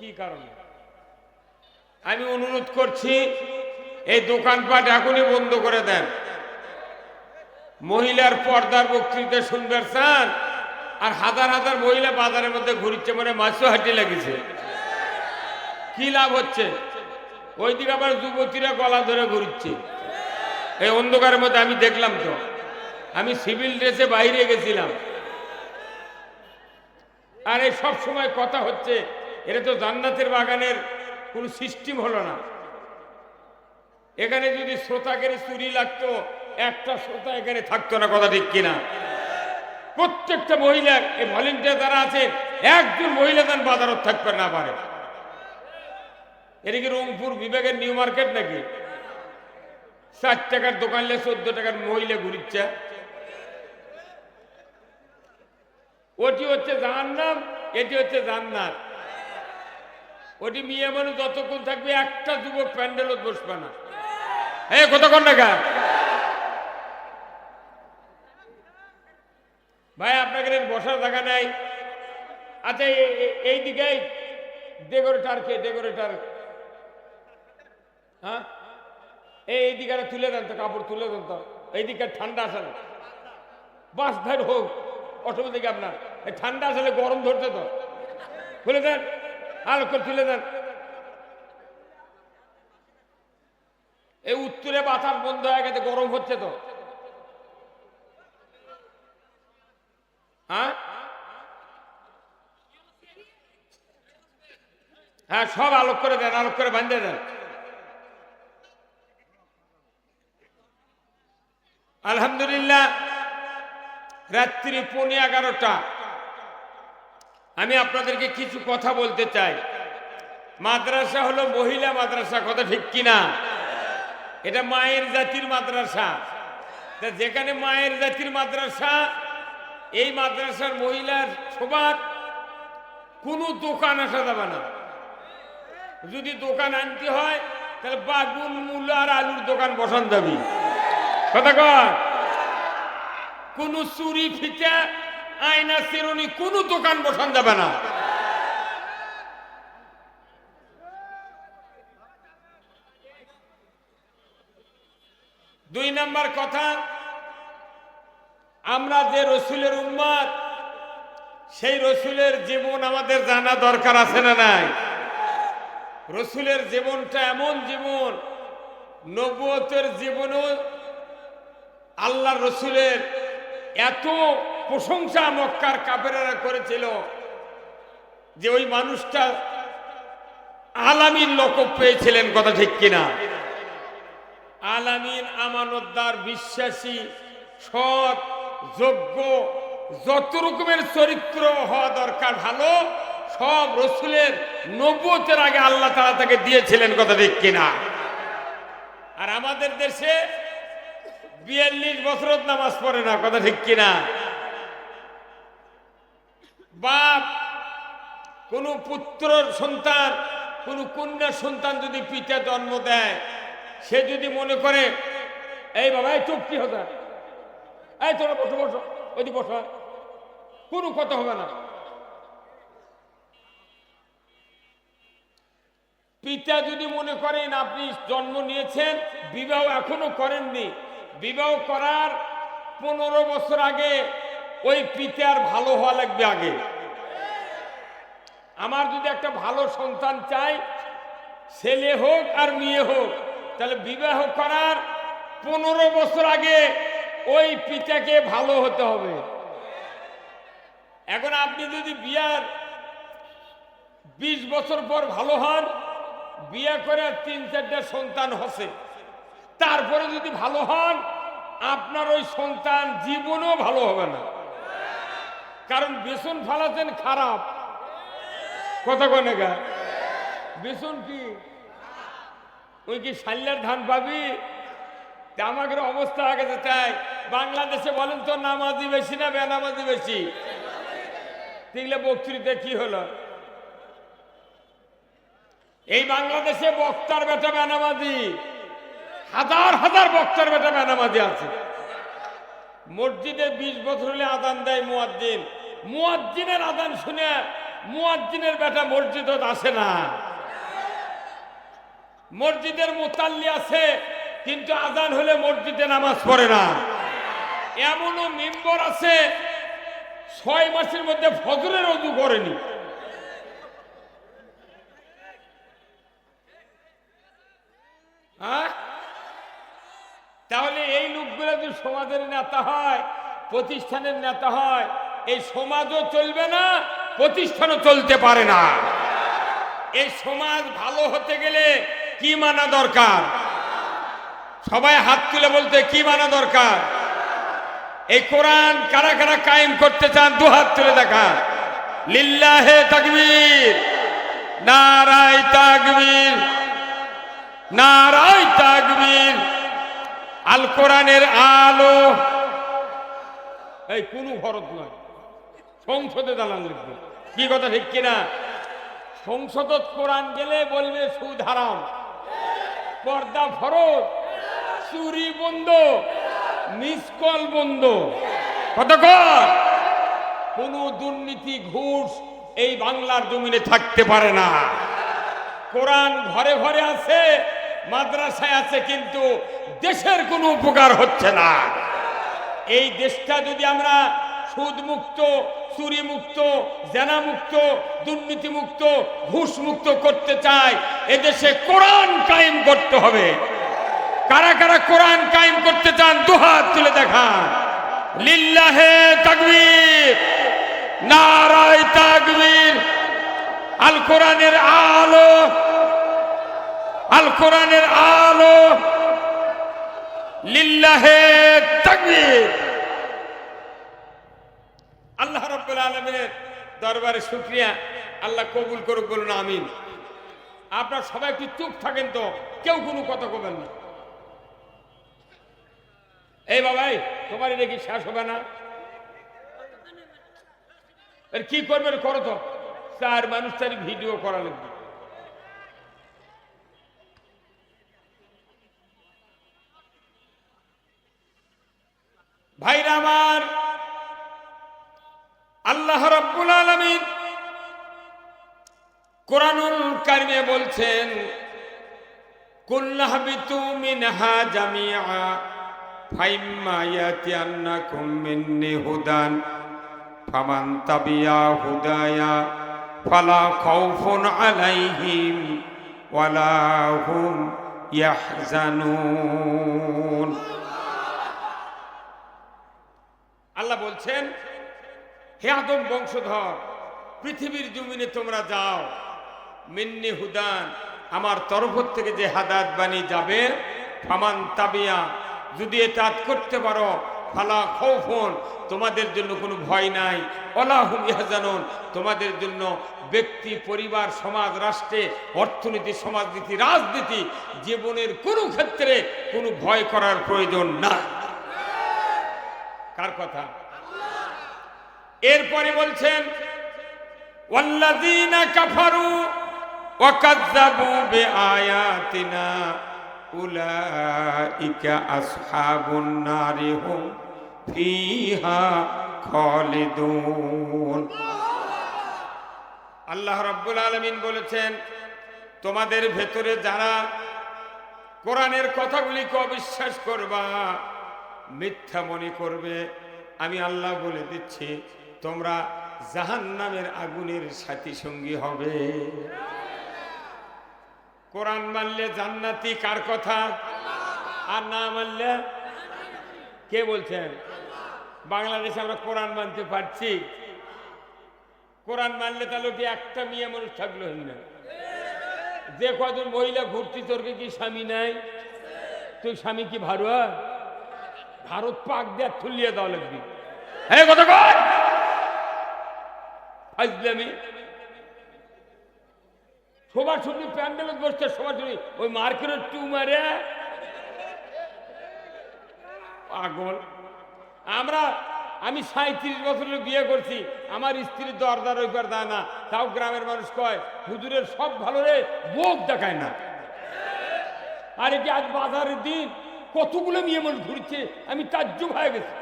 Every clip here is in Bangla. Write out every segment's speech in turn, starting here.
কি কারণে? আমি অনুরোধ করছি, এই দোকানপাট এখনই বন্ধ করে দেন। মহিলার পর্দার বক্তৃতা শুনবার চান আর হাজার হাজার মহিলা বাজারের মধ্যে ঘুরছে মানে মাছও হাঁটি লাগিছে। কি লাভ হচ্ছে? ওইদিকে আবার যুবতীরা গলা ধরে ঘুরছে। এই অন্ধকারের মধ্যে আমি দেখলাম তো। আমি সিভিল ড্রেসে বাইরে গেছিলাম। আর এই সব সময় কথা হচ্ছে এটা তো জান্নাতের বাগানের কোনো সিস্টেম হলো না। এখানে যদি শ্রোতাকে চুরি লাগতো, একটা শ্রোতা এখানে থাকতো না, কথা ঠিক কিনা? প্রত্যেকটা মহিলা, এই ভলেন্টিয়ার যারা আছে, একজন মহিলা তার বাজারত থাকবে না পারে। এটা কি রংপুর বিভাগের নিউ মার্কেট নাকি? ষাট টাকার দোকান লে চোদ্দ টাকার মহিলা ঘুরিচ্ছে। ওটি হচ্ছে জাহান্নাম, এটি হচ্ছে জান্নাত। ওটি মেয়ে মানুষ যতক্ষণ থাকবে একটা যুবক প্যান্ডেলত বসবে না। হ্যাঁ কতক্ষণ টাকা ভাই আপনাকে বসার জায়গা নাই। আচ্ছা এই দিকে ডেকোরেটার কে, ডেকোরেটার? হ্যাঁ? এই দিকে তুলে দেন তো, কাপড় তুলে দেন তো। এই দিকে ঠান্ডা আসে না বাস ধার হোক অটোমেটিক আপনার? এই ঠান্ডা আসলে গরম ধরছে তো। খুলে দেন। আর করে তুলে দেন। এই উত্তরে বাতাস বন্ধ হয়ে গেছে, গরম হচ্ছে তো। হ্যাঁ? হ্যাঁ সব আলোক করে দেন আলোক করে বান্ধে দেন। আলহামদুলিল্লাহ, রাত্রি পৌনে এগারোটা। আমি আপনাদেরকে কিছু কথা বলতে চাই। মাদ্রাসা হলো মহিলা মাদ্রাসা, কথা ঠিক কিনা? এটা মায়ের জাতির মাদ্রাসা। তা যেখানে মায়ের জাতির মাদ্রাসা, এই মাদ্রাসার মহিলার সবার কোনো দোকান আসা যাবে না। যদি দোকান আনতে হয়, তাহলে বাগুন, মূলা আর আলুর দোকান বসান যাবি। কথা কোন চুরি ফিটা আয়না সেরনি কোন দোকান বসান যাবে না। দুই নাম্বার কথা, আমরা যে রসুলের উম্মাদ, সেই রসুলের জীবন আমাদের জানা দরকার আছে না নাই? রসুলের জীবনটা এমন জীবন, নবুয়তের জীবনও আল্লাহ রসুলের এত প্রশংসা মক্কার কাপেরা করেছিল যে ওই মানুষটা আলামিন লোক পেয়েছিলেন, কথা ঠিক কিনা? আলামিন আমানতদার, বিশ্বাসী, সৎ, যোগ্য, যত রকমের চরিত্র হওয়া দরকার ভালো, সব রসুলের নব্বতের আগে আল্লাহ তারা তাকে দিয়েছিলেন, কথা ঠিক কিনা? আর আমাদের দেশে বিয়াল্লিশ বছর নামাজ পড়ে না, কথা ঠিক কিনা? বাপ, কোন পুত্র সন্তান, কোন কন্যা সন্তান যদি পিতা জন্ম দেয়, সে যদি মনে করে, এই বাবা, এই কি হতা এই তোরা বসো বসো, ওইদিকে বসো কোনো কথা হবে না। পিতা যদি মনে করেন আপনি জন্ম নিয়েছেন, বিবাহ এখনও করেননি, বিবাহ করার পনেরো বছর আগে ওই পিতার ভালো হওয়া লাগবে আগে। আমার যদি একটা ভালো সন্তান চাই, ছেলে হোক আর মেয়ে হোক, তাহলে বিবাহ করার পনেরো বছর আগে ওই পিতাকে ভালো হতে হবে। এখন আপনি যদি বিয়ার বিশ বছর পর ভালো হন, বিয়ে করে তিন চারটা সন্তান হসে। তারপরে যদি ভালো হন, আপনার ওই সন্তান জীবনও ভালো হবে না। কারণ বেসন ফালাতেন খারাপ। কথা কনে? গা বেসন কি? ওই কি সাল্লার ধান পাবি? আমাদের অবস্থা আগে তাই। বাংলাদেশে বলেন তো নামাজি বেশি না বেনামাজি বেশি? দেখলে বক্তৃতা কি হলো? এই বাংলাদেশে বক্তার বেটা বেনামাজি। হাজার হাজার বক্তার বেটা বেনামাজি আছে। মসজিদে বিশ বছর হলে আদান দেয় মুয়াজ্জিন। মুয়াজ্জিনের আদান শুনে মুয়াজ্জিনের বেটা মসজিদত আসে না। মসজিদের মোতাল্লি আছে, কিন্তু আজান হলে মসজিদে নামাজ পড়ে না। এমনও মেম্বর আছে, ছয় মাসের মধ্যে ফজরের অজু করেনি। হ্যাঁ? তাহলে এই লোকগুলো যদি সমাজের নেতা হয়, প্রতিষ্ঠানের নেতা হয় এই সমাজও চলবে না, প্রতিষ্ঠানও চলতে পারে না। এই সমাজ ভালো হতে গেলে কি মানা দরকার? সবাই হাত তুলে বলতে, কি মানা দরকার? এই কোরআন কারা কারা কায়েম করতে চান, দু হাত তুলে দেখা। লিল্লাহে তাকবীর নারাই তাকবীর নারাই তাকবীর। আল কোরআনের আলো, এই কোন ভরত নয়। সংসদে দালান লিখবে। কি কথা ঠিক কিনা? সংসদত কোরআন গেলে বলবে সুদ হারাম। পর্দা ফরজ। চুরি বন্ধ। মিসকল বন্ধ। কতক্ষণ কোন দুর্নীতি, ঘুষ এই বাংলার জমিনে থাকতে পারে না। কোরআন ঘরে ঘরে আছে, মাদ্রাসায় আছে, কিন্তু দেশের কোনো উপকার হচ্ছে না। এই দেশটা যদি আমরা সুদ মুক্ত চুরি মুক্ত জেনা মুক্ত দুর্নীতি মুক্ত ঘুষ মুক্ত করতে চাই এদেশে কোরআন কায়েম করতে হবে। কারা কারা কোরআন কায়েম করতে চান দুহাত তুলে দেখান। লিল্লাহে তাকবীর, নারায় তাকবীর আল কোরআনের আলো আল কোরআনের আলো, লিল্লাহে তাকবীর আল্লাহ রাব্বুল দরবারে শুকরিয়া। আল্লাহ কবুল করুক, বলুন আমিন। আপনার সবাই একটু চুপ থাকেন তো, কেউ কোনো কথা কবেন না। এই বাবাই তোমার এটা কি শেষ হবে না? এর কি করবেন করো তো। চার মানুষ তার ভিডিও করা লাগবে। ভাইরা আমার আলামিন কোরআনুল কারিমে বলছেন কুল্লাহবিতু মিনহা জামিআ, ফাইম্মা ইয়াতিয়ান্নাকুম মিন্নি হুদান, ফামান তাবিয়া হুদায়া, ফালা খাউফুন আলাইহিম ওয়ালা হুম ইয়াহজানুন। আল্লাহ বলছেন, হে আদম বংশধর পৃথিবীর জমিনে তোমরা যাও। মিন্নি হুদান, আমার তরফ থেকে যে হাদাত বাণী যাবে, ফামান তাবিয়া, যদি এটা করতে পারো, ফালা খৌফন, তোমাদের জন্য কোনো ভয় নাই। অলাহুম ইহাজানুন তোমাদের জন্য ব্যক্তি, পরিবার, সমাজ, রাষ্ট্রে, অর্থনীতি, সমাজনীতি, রাজনীতি, জীবনের কোনো ক্ষেত্রে কোনো ভয় করার প্রয়োজন না কার কথা? এরপরে বলছেন কাফারু ওয়া কাযযাবু বিআয়াতিনা উলাইকা আসহাবুন নারি হুম ফিহা খালিদুন আল্লাহ রাব্বুল আলামিন বলেছেন, তোমাদের ভেতরে যারা কোরআনের কথাগুলিকে অবিশ্বাস করবা, মিথ্যা মনে করবে। আমি আল্লাহ বলে দিচ্ছি, তোমরা জাহান নামের আগুনের সাথী সঙ্গী হবে। কোরআন মানলে জান্নাতি কার কথা? আর না মানলে কে বলছেন? বাংলাদেশে আমরা কোরআন মানতে পারছি। কোরআন মানলে তাহলে কি একটা মেয়ে মানুষ থাকল না। যে কজন মহিলা ঘুরতি তোরকে কি স্বামী নাই? তুই স্বামী কি ভারুয়া ভারত পাক দেয়া থুলিয়ে দেওয়া লাগবি। হ্যাঁ কত কর ফাজলামি। সবার ছবি প্যান্ডেলত বসছে সবার ছবি ওই মার্কেটের টু মারে পাগল। আমরা, আমি সাঁত্রিশ বছরের বিয়ে করছি। আমার স্ত্রীর দরদার ওইবার দেয় না। তাও গ্রামের মানুষ কয়, হুজুরের সব ভালো রে বোক দেখায় না। আরে কি আজ বাজারের দিন? কতগুলো মেয়ে মানুষ ঘুরছে? আমি তাজ্জুব হয়ে গেছি।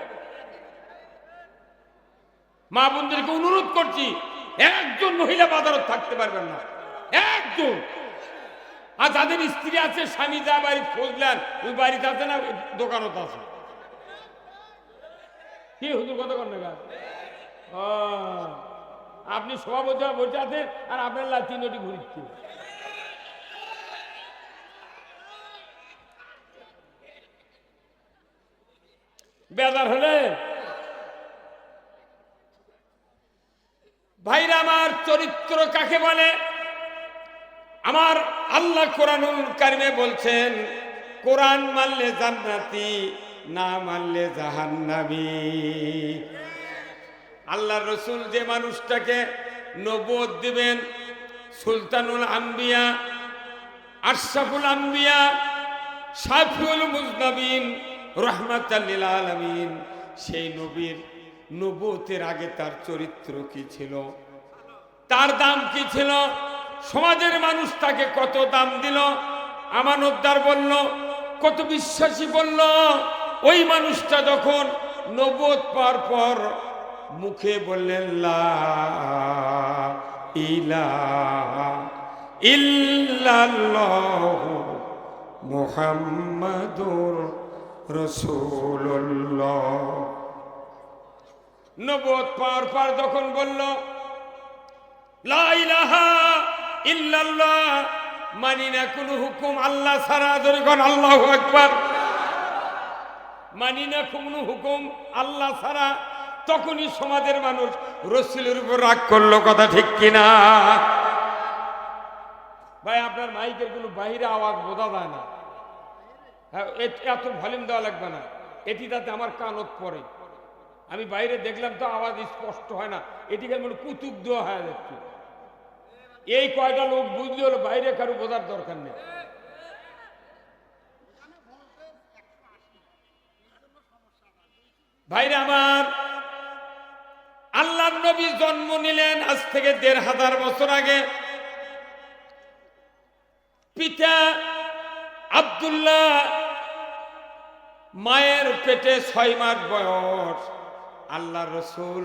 মা বোনদেরকে অনুরোধ করছি একজন মহিলা বাজারত থাকতে পারবেন না। একজন। আর যাদের স্ত্রী আছে, স্বামী যা বাড়ি খুঁজলেন ওই বাড়িতে আছে না দোকানত আছে। কি হুজুর কথা কর না গা? আপনি সভাপতি বসে আছেন, আর আপনার লাঠি নটি ঘুরিচ্ছে বেদার হলে ভাইরা আমার চরিত্র কাকে বলে? আমার আল্লাহ কোরআনুল কারিমে বলছেন, কোরআন মানলে জান্নাতি, না মানলে জাহান্নাবি আল্লাহ রসুল যে মানুষটাকে নবদ দিবেন, সুলতানুল আম্বিয়া, আশরাফুল আম্বিয়া সাফিউল মুজনবিন রহমাতাল্লিল আলমিন, সেই নবীর নবতের আগে তার চরিত্র কি ছিল? তার দাম কি ছিল? সমাজের মানুষ তাকে কত দাম দিল? আমানতদার বলল, কত বিশ্বাসী বলল, ওই মানুষটা যখন নবদ পাওয়ার পর মুখে বললেন মুহাম্মাদুর রাসূলুল্লাহ। নবদ পাওয়ার পর যখন বলল ইল্লাল্লাহ, মানি না কোনো হুকুম আল্লাহ ছাড়া আল্লাহু আকবার। মানি না কোনো হুকুম আল্লাহ ছাড়া, তখনই সমাজের মানুষ রসুলের উপর রাগ করল, কথা ঠিক কিনা? ভাই, আপনার মাইকের কোনো বাইরে আওয়াজ বোঝা যায় না। হ্যাঁ এত ভলিউম দেওয়া লাগবে না। এটি তাতে আমার কানত পড়ে। আমি বাইরে দেখলাম তো আওয়াজ স্পষ্ট হয় না। এটিকে মানে কুতুব দেওয়া হয়ে যাচ্ছে। এই কয়টা লোক বুঝলে হলো, বাইরে কারও বোঝার দরকার নেই। ভাইরে আমার আল্লাহ নবী জন্ম নিলেন আজ থেকে দেড় হাজার বছর আগে। পিতা আবদুল্লাহ মায়ের পেটে ছয় মাস বয়স। আল্লাহ রসুল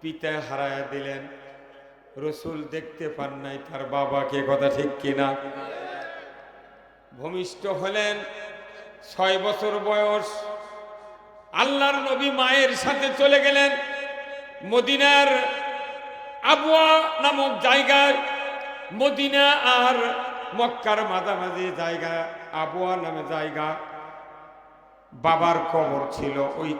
পিতা হারায়া দিলেন। রসুল দেখতে পান নাই, তার বাবাকে কথা ঠিক কিনা? ভূমিষ্ঠ হলেন, ছয় বছর বয়স। আল্লাহর নবী মায়ের সাথে চলে গেলেন মদিনার আবুয়া নামক জায়গায়। মদিনা আর মক্কার মাঝামাঝি জায়গা, আবুয়া নামে জায়গা। বাবার কবর ছিল, ওই